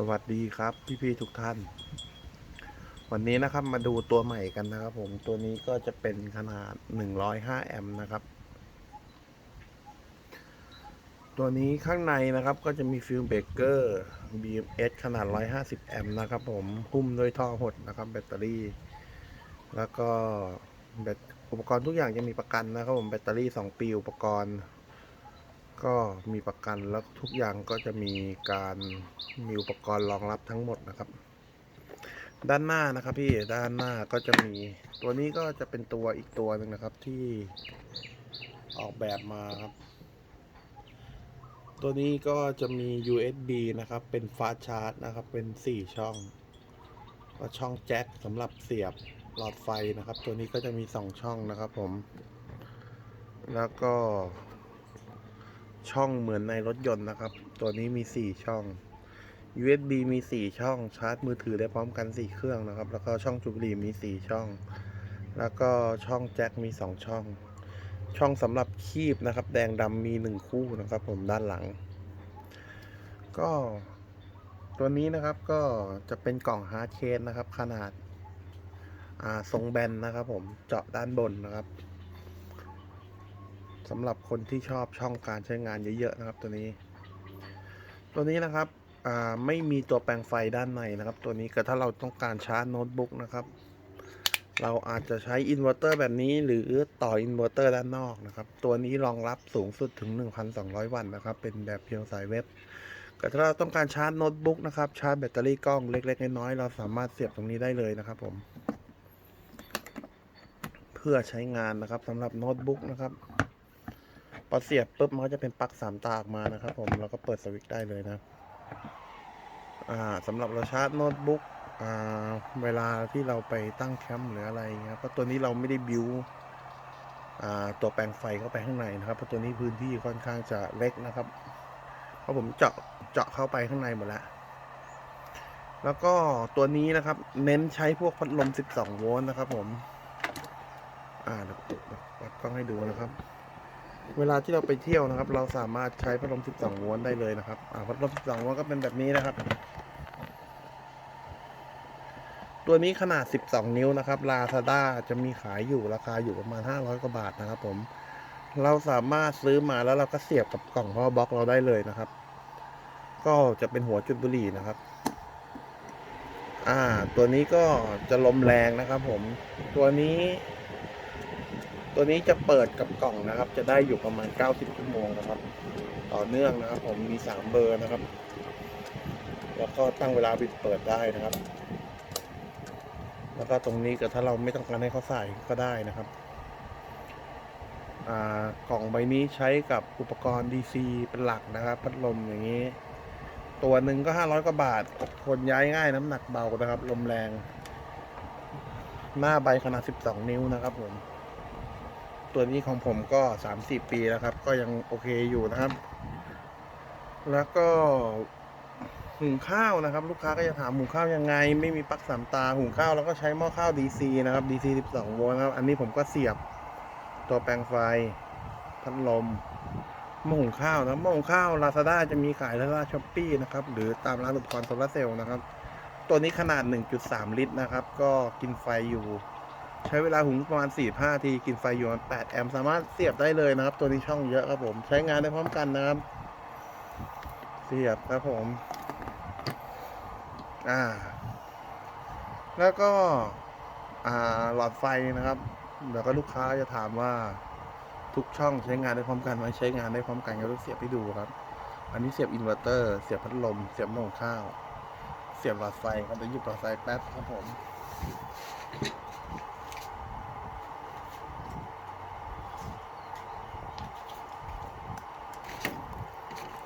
สวัสดีครับ พี่ๆทุกท่าน วันนี้นะครับมาดูตัวใหม่กันนะครับ ผมตัวนี้ก็จะเป็นขนาด 105 แอมป์นะครับ ตัวนี้ข้างในนะครับก็จะมีฟิลเบรกเกอร์ BMS ขนาด 150 แอมป์นะครับ ผมหุ้มด้วยท่อหดนะครับ แบตเตอรี่ แล้วก็แบตอุปกรณ์ทุกอย่างจะมีประกันนะครับผมแบตเตอรี่ 2 ปีอุปกรณ์ ก็มีประกันแล้วทุกอย่างก็จะมีการมีอุปกรณ์รองรับทั้งหมดนะครับ ด้านหน้านะครับพี่ด้านหน้าก็จะมีตัวนี้ก็จะเป็นตัวอีกตัวหนึ่งนะครับที่ออกแบบมาครับ ตัวนี้ก็จะมี USB นะครับ เป็นฟาชาร์จนะครับ เป็น 4 ช่อง ก็ช่องแจ็คสำหรับเสียบหลอดไฟนะครับ ตัวนี้ก็จะมี 2 ช่องนะครับผม แล้วก็ ช่องเหมือนในรถยนต์นะครับ ตัวนี้มี 4 ช่อง USB มี 4 ช่อง ชาร์จมือถือได้พร้อมกัน 4 เครื่องนะครับ แล้วก็ช่องจุบลีมี 4 ช่อง แล้วก็ช่องแจ็คมี 2 ช่อง ช่องสำหรับคีบนะครับ แดงดำมี 1 คู่นะครับ ผมด้านหลัง ก็ตัวนี้นะครับก็จะเป็นกล่องฮาร์ดเคสนะครับ ขนาดอ่าทรงแบนนะครับ ผมเจาะด้านบนนะครับ สำหรับคนที่ชอบช่องการใช้งานเยอะๆนะครับ ตัวนี้ ตัวนี้นะครับไม่มีตัวแปลงไฟด้านในนะครับ ตัวนี้ก็ถ้าเราต้องการชาร์จโน้ตบุ๊กนะครับ เราอาจจะใช้อินเวอร์เตอร์แบบนี้ หรือต่ออินเวอร์เตอร์ด้านนอกนะครับ ตัวนี้รองรับสูงสุดถึง 1,200 วัตต์นะครับ เป็นแบบเพียงสายเว็บก็ถ้าเราต้องการชาร์จโน้ตบุ๊กนะครับ ชาร์จแบตเตอรี่กล้องเล็กๆน้อยๆเราสามารถเสียบตรงนี้ได้เลยนะครับผม เพื่อใช้งานนะครับสำหรับโน้ตบุ๊กนะครับ พอเสียบปุ๊บมันก็จะเป็นปลั๊กสามตาออกมานะครับ ผมเราก็เปิดสวิตช์ได้เลยนะอ่าสำหรับเราชาร์จโน้ตบุ๊กอ่าเวลาที่เราไปตั้งแคมป์หรืออะไรเงี้ยเพราะตัวนี้เราไม่ได้บิวอ่าตัวแปลงไฟเข้าไปข้างในนะครับเพราะตัวนี้พื้นที่ค่อนข้างจะเล็กนะครับ เพราะผมเจาะเจาะเข้าไปข้างในหมดแล้วแล้วก็ตัวนี้นะครับ เน้นใช้พวกพัดลม 12 โวลต์นะครับผม อ่าเดี๋ยววัดกล้องให้ดูนะครับ เวลาที่เราไปเที่ยวนะครับ เราสามารถใช้พัดลม 12โวลต์ได้เลยนะครับอ่าพัดลม 12โวลต์ก็เป็นแบบนี้นะครับ ตัวนี้ขนาด 12 นิ้วนะครับ Lazada จะมีขายอยู่ราคาอยู่ประมาณ 500 กว่าบาทนะครับ ผม เราสามารถซื้อมาแล้วเราก็เสียบกับกล่องพ่อบล็อกเราได้เลยนะครับ ก็จะเป็นหัวจุดบุหรี่นะครับ อ่า ตัวนี้ก็จะลมแรงนะครับ ผม ตัวนี้ ตัวนี้จะเปิดกับกล่องนะครับ จะได้อยู่ประมาณ 90 ชั่วโมงนะครับ ต่อเนื่องนะครับ ผมมี 3 เบอร์นะครับ แล้วก็ตั้งเวลาปิดเปิดได้นะครับ แล้วก็ตรงนี้ก็ถ้าเราไม่ต้องการให้เขาใส่ก็ได้นะครับกล่องใบนี้ใช้กับอุปกรณ์ DC เป็นหลักนะครับ พัดลมอย่างนี้ ตัวหนึ่งก็ 500กว่าบาทคนย้ายง่ายน้ำหนักเบานะครับ ลมแรง หน้าใบขนาด 12 นิ้วนะครับผม ตัวนี้ของผมก็ 30 ปีแล้วครับ ก็ยังโอเคอยู่นะครับ แล้วก็หุงข้าวนะครับ ลูกค้าก็จะถามหุงข้าวยังไง ไม่มีปลั๊กสามตาหุงข้าวแล้วก็ใช้หม้อข้าว DC นะครับ DC 12โวลต์นะครับ อันนี้ผมก็เสียบตัวแปลงไฟพัดลมหม้อหุงข้าวนะหม้อหุงข้าว Lazada จะมีขาย Lazada Shopee นะครับ หรือตามร้านอุปกรณ์โซลาร์เซลล์นะครับ ตัวนี้ขนาด 1.3 ลิตรนะครับ ก็กินไฟอยู่ ใช้เวลาหุงประมาณ 4-5ทีกินไฟอยู่ประมาณ8แอมป์สามารถเสียบได้เลยนะครับ ตัวนี้ช่องเยอะครับผม ใช้งานได้พร้อมกันนะครับ เสียบครับผม อ่า แล้วก็ อ่า หลอดไฟนะครับเดี๋ยวก็ลูกค้าจะถามว่าทุกช่องใช้งานได้พร้อมกันไหมใช้งานได้พร้อมกันก็ต้องเสียบให้ดูครับ อันนี้เสียบอินเวอร์เตอร์ เสียบพัดลม เสียบหม้อหุงข้าว เสียบหลอดไฟครับเดี๋ยวหยิบหลอดไฟแป๊บครับผม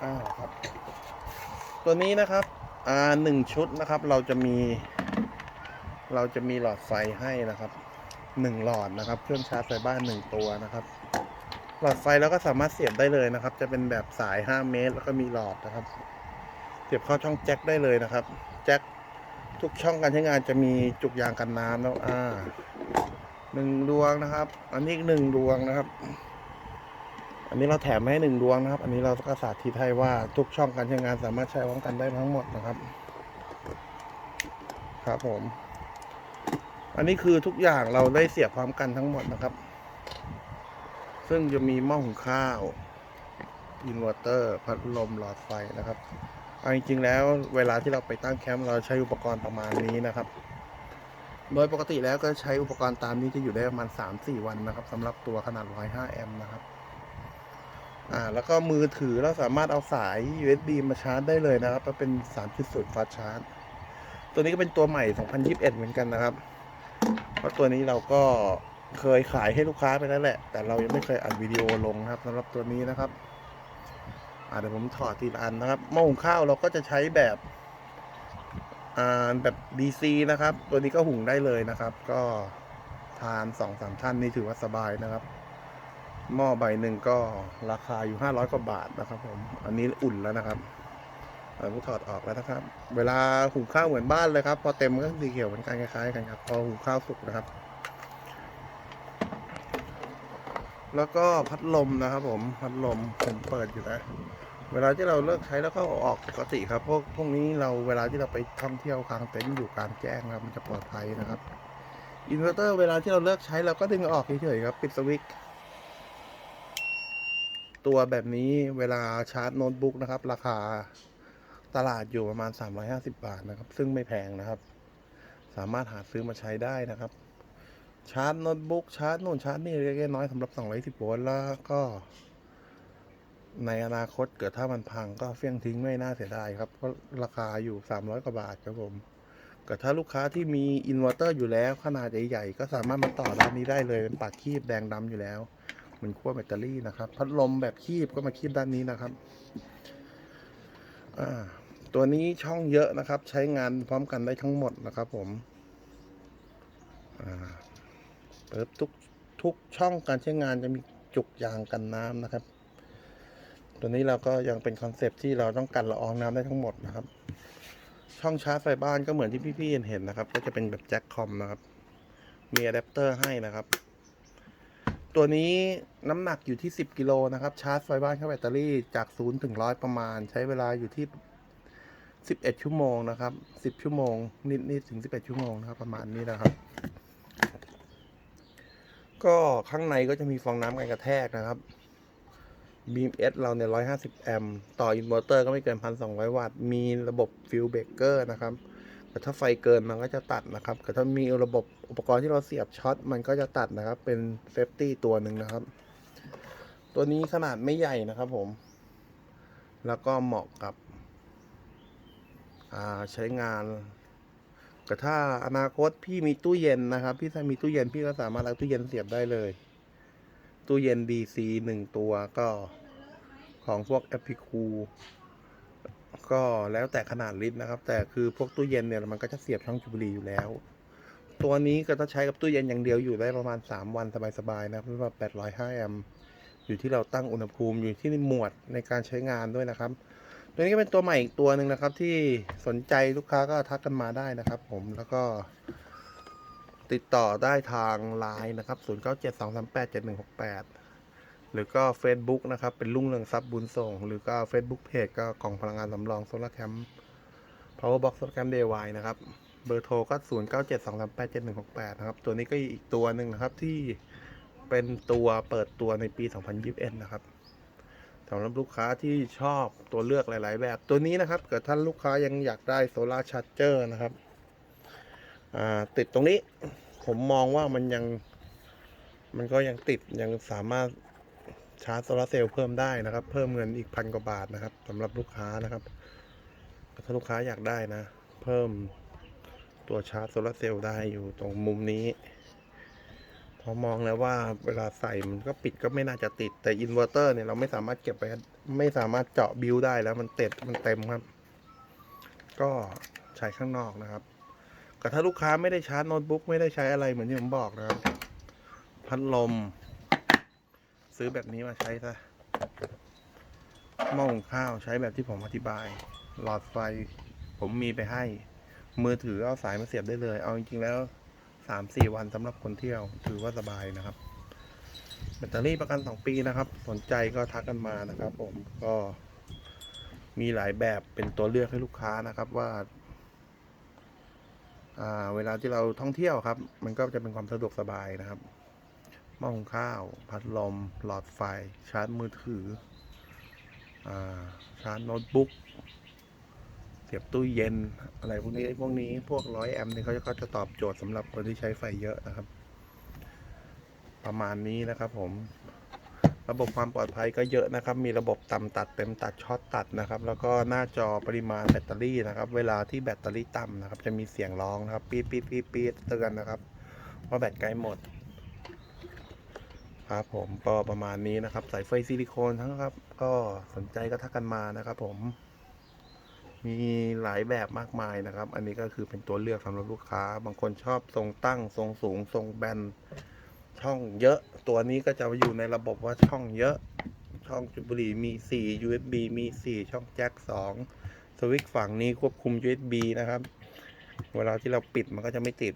อ่าครับ ตัวนี้นะครับ อ่าหนึ่งชุดนะครับ เราจะมี เราจะมีหลอดไฟให้นะครับหนึ่งหลอดนะครับ เครื่องชาร์จไฟบ้านหนึ่งตัวนะครับ หลอดไฟแล้วก็สามารถเสียบได้เลยนะครับ จะเป็นแบบสาย 5 เมตร แล้วก็มีหลอดนะครับ เสียบเข้าช่องแจ็คได้เลยนะครับ แจ็คทุกช่องการใช้งานจะมีจุกยางกันน้ำแล้วอ่าหนึ่งดวงนะครับ อันนี้หนึ่งดวงนะครับ อันนี้เราแถมให้หนึ่งดวงนะครับ อันนี้เราก็สาธิตให้ว่าทุกช่องการใช้งานสามารถใช้พร้อมกันได้ทั้งหมดนะครับ ครับผม อันนี้คือทุกอย่างเราได้เสียบพร้อมกันทั้งหมดนะครับ ซึ่งจะมีหม้อหุงข้าวอินเวอร์เตอร์ พัดลมหลอดไฟนะครับเอาจริงๆแล้วเวลาที่เราไปตั้งแคมป์เราใช้อุปกรณ์ประมาณนี้นะครับ โดยปกติแล้วก็ใช้อุปกรณ์ตามนี้จะอยู่ได้ประมาณ 3-4 วันนะครับสำหรับตัวขนาด 105 แอมป์นะครับ อ่าแล้วก็มือถือเราสามารถเอาสาย USB มาชาร์จได้เลยนะครับมันเป็น 3.0ฟาสชาร์จ ตัวนี้ก็เป็นตัวใหม่ 2021 เหมือนกันนะครับ เพราะตัวนี้เราก็เคยขายให้ลูกค้าไปแล้วแหละ แต่เรายังไม่เคยอัดวิดีโอลงนะครับสำหรับตัวนี้นะครับอ่าเดี๋ยวผมถอดทีละอันนะครับหม้อหุงข้าวเราก็จะใช้แบบอ่าแบบ DC นะครับ ตัวนี้ก็หุงได้เลยนะครับ ก็ทานสองสามท่านนี่ถือว่าสบายนะครับ หม้อใบหนึ่งก็ราคาอยู่ห้าร้อยกว่าบาทนะครับผม อันนี้อุ่นแล้วนะครับเราก็ถอดออกแล้วนะครับ เวลาหุงข้าวเหมือนบ้านเลยครับ พอเต็มก็สีเขียวเหมือนกันคล้ายๆกันครับ พอหุงข้าวสุกนะครับ แล้วก็พัดลมนะครับ ผม พัดลมผมเปิดอยู่นะเวลาที่เราเลิกใช้แล้วก็ออกปกติครับพวกพวกนี้เราเวลาที่เราไปท่องเที่ยวกลางเต็นท์อยู่กลางแจ้งนะครับมันจะปลอดภัยนะครับ อินเวอร์เตอร์เวลาที่เราเลิกใช้เราก็ดึงออกเฉยๆครับ ปิดสวิตช์ ตัวแบบนี้เวลาชาร์จโน้ตบุ๊กนะครับ ราคาตลาดอยู่ประมาณ 350 บาทนะครับ ซึ่งไม่แพงนะครับ สามารถหาซื้อมาใช้ได้นะครับ ชาร์จโน้ตบุ๊กชาร์จโน่นชาร์จนี่เล็กน้อยสำหรับ210โวลต์แล้วก็ ในอนาคตเกิดถ้ามันพังก็เฟี้ยงทิ้งไม่น่าเสียดายครับเพราะราคาอยู่ 300 กว่าบาทครับผมเกิดถ้าลูกค้าที่มีอินเวอร์เตอร์อยู่แล้วขนาดใหญ่ๆก็สามารถมาต่อด้านนี้ได้เลยเป็นปากคีบแดงดำอยู่แล้ว เหมือนขั้วแบตเตอรี่นะครับ พัดลมแบบคีบก็มาคีบด้านนี้นะครับตัวนี้ช่องเยอะนะครับ ใช้งานพร้อมกันได้ทั้งหมดนะครับ ผมเปิดทุกทุกช่องการใช้งานจะมีจุกยางกันน้ำนะครับ ตัวนี้เราก็ยังเป็นคอนเซปที่เราต้องกันละอองน้ำได้ทั้งหมดนะครับ ช่องชาร์จไฟบ้านก็เหมือนที่พี่ๆเห็นนะครับ ก็จะเป็นแบบแจ็คคอมนะครับ มีอะแดปเตอร์ให้นะครับ ตัวนี้น้ำหนักอยู่ที่ 10 กิโลนะครับ ชาร์จไฟบ้านเข้าแบตเตอรี่จาก 0 ถึง 100 ประมาณ ใช้เวลาอยู่ที่ 11 ชั่วโมงนะครับ 10 ชั่วโมง นิดๆถึง 11 ชั่วโมงนะครับ ประมาณนี้นะครับ ก็ข้างในก็จะมีฟองน้ำกันกระแทกนะครับบีมเอสเราเนี่ยร้อยห้าสิบแอมป์ ต่ออินเวอร์เตอร์ก็ไม่เกินพันสองร้อยวัตต์ มีระบบฟิลเบรกเกอร์นะครับ แต่ถ้าไฟเกินมันก็จะตัดนะครับ แต่ถ้ามีระบบอุปกรณ์ที่เราเสียบช็อตมันก็จะตัดนะครับ เป็นเซฟตี้ตัวหนึ่งนะครับ ตัวนี้ขนาดไม่ใหญ่นะครับผม แล้วก็เหมาะกับใช้งาน แต่ถ้าอนาคตพี่มีตู้เย็นนะครับ พี่ถ้ามีตู้เย็นพี่ก็สามารถเอาตู้เย็นเสียบได้เลย ตู้เย็น DC หนึ่งตัวก็ของพวก a p i c o ก็แล้วแต่ขนาดลิตรนะครับ แต่คือพวกตู้เย็นเนี่ยมันก็จะเสียบช่องจูบลีอยู่แล้ว ตัวนี้ก็ต้องใช้กับตู้เย็นอย่างเดียวอยู่ได้ประมาณ 3 วันสบายๆนะครับเพราะว่า805แอมป์อยู่ที่เราตั้งอุณหภูมิอยู่ที่หมวดในการใช้งานด้วยนะครับ ตัวนี้ก็เป็นตัวใหม่อีกตัวหนึ่งนะครับ ที่สนใจลูกค้าก็ทักกันมาได้นะครับ ผมแล้วก็ติดต่อได้ทางไลน์นะครับ 0972387168 หรือก็ Facebook นะครับ เป็นลุงเรืองทรัพย์บุญส่ง หรือก็ Facebook Page ก็กล่องพลังงานสำรองโซลาร์แคมป์ Powerbox โซลาร์แคมป์ DIY นะครับ เบอร์โทรก็ 0972387168 นะครับ ตัวนี้ก็อีกตัวหนึ่งนะครับที่เป็นตัวเปิดตัวในปี 2021 นะครับสำหรับลูกค้าที่ชอบตัวเลือกหลาย ๆ แบบตัวนี้นะครับเกิดท่านลูกค้ายังอยากได้โซลาร์ชาร์เจอร์นะครับติดตรงนี้ผมมองว่ามันยัง มันก็ยังติดยังสามารถ ชาร์จโซลาร์เซลล์เพิ่มได้นะครับ เพิ่มเงินอีกพันกว่าบาทนะครับสำหรับลูกค้านะครับ ถ้าลูกค้าอยากได้นะ เพิ่มตัวชาร์จโซลาร์เซลล์ได้อยู่ตรงมุมนี้พอมองแล้วว่าเวลาใส่มันก็ปิดก็ไม่น่าจะติดแต่อินเวอร์เตอร์เนี่ยเราไม่สามารถเก็บไปไม่สามารถเจาะบิวได้แล้วมันเต็ดมันเต็มครับ ก็ใช้ข้างนอกนะครับแต่ถ้าลูกค้าไม่ได้ชาร์จโน้ตบุ๊กไม่ได้ใช้อะไรเหมือนที่ผมบอกนะครับ พัดลม ซื้อแบบนี้มาใช้ซะหม้อหุงข้าวใช้แบบที่ผมอธิบาย หลอดไฟ ผมมีไปให้ มือถือเอาสายมาเสียบได้เลย เอาจริงๆแล้วสามสี่วันสำหรับคนเที่ยวถือว่าสบายนะครับ แบตเตอรี่ประกันสองปีนะครับ สนใจก็ทักกันมานะครับผมก็มีหลายแบบเป็นตัวเลือกให้ลูกค้านะครับว่าอ่าเวลาที่เราท่องเที่ยวครับ มันก็จะเป็นความสะดวกสบายนะครับ หม้อหุงข้าว พัดลม หลอดไฟ ชาร์จมือถืออชาร์จโน้ตบุ๊กเสียบตู้เย็นอะไรพวกนี้พวกนี้พวกร้อยแอมป์นี่เขาจะก็จะตอบโจทย์สำหรับคนที่ใช้ไฟเยอะนะครับ ประมาณนี้นะครับผม ระบบความปลอดภัยก็เยอะนะครับ มีระบบต่ำตัดเต็มตัดช็อตตัดนะครับ แล้วก็หน้าจอปริมาณแบตเตอรี่นะครับ เวลาที่แบตเตอรี่ต่ำนะครับ จะมีเสียงร้องนะครับ ปี๊ดปี๊ดปี๊ดปี๊ดเตือนนะครับว่าแบตใกล้หมด ครับผมก็ประมาณนี้นะครับ สายไฟซิลิโคนทั้งครับ ก็สนใจก็ทักกันมานะครับ ผม มีหลายแบบมากมายนะครับ อันนี้ก็คือเป็นตัวเลือกสำหรับลูกค้า บางคนชอบทรงตั้ง ทรงสูง ทรงแบน ช่องเยอะ ตัวนี้ก็จะอยู่ในระบบว่าช่องเยอะ ช่องจุดบุหรี่มี 4 USB มี 4 ช่องแจ็ค 2 สวิตช์ฝั่งนี้ควบคุม USB นะครับ เวลาที่เราปิดมันก็จะไม่ติด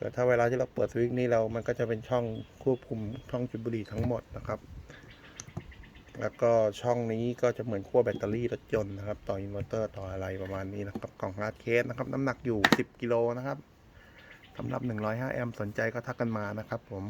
กิดถ้าเวลาที่เราเปิดสวิตช์นี้เรามันก็จะเป็นช่องควบคุมช่องจุดบุหรี่ทั้งหมดนะครับ แล้วก็ช่องนี้ก็จะเหมือนขั้วแบตเตอรี่รถยนต์นะครับ ต่ออินเวอร์เตอร์ต่ออะไรประมาณนี้นะครับ กล่องฮาร์ดเคสนะครับ น้ำหนักอยู่ 10 กิโลนะครับสำหรับ 105 แอมป์สนใจก็ทักกันมานะครับผม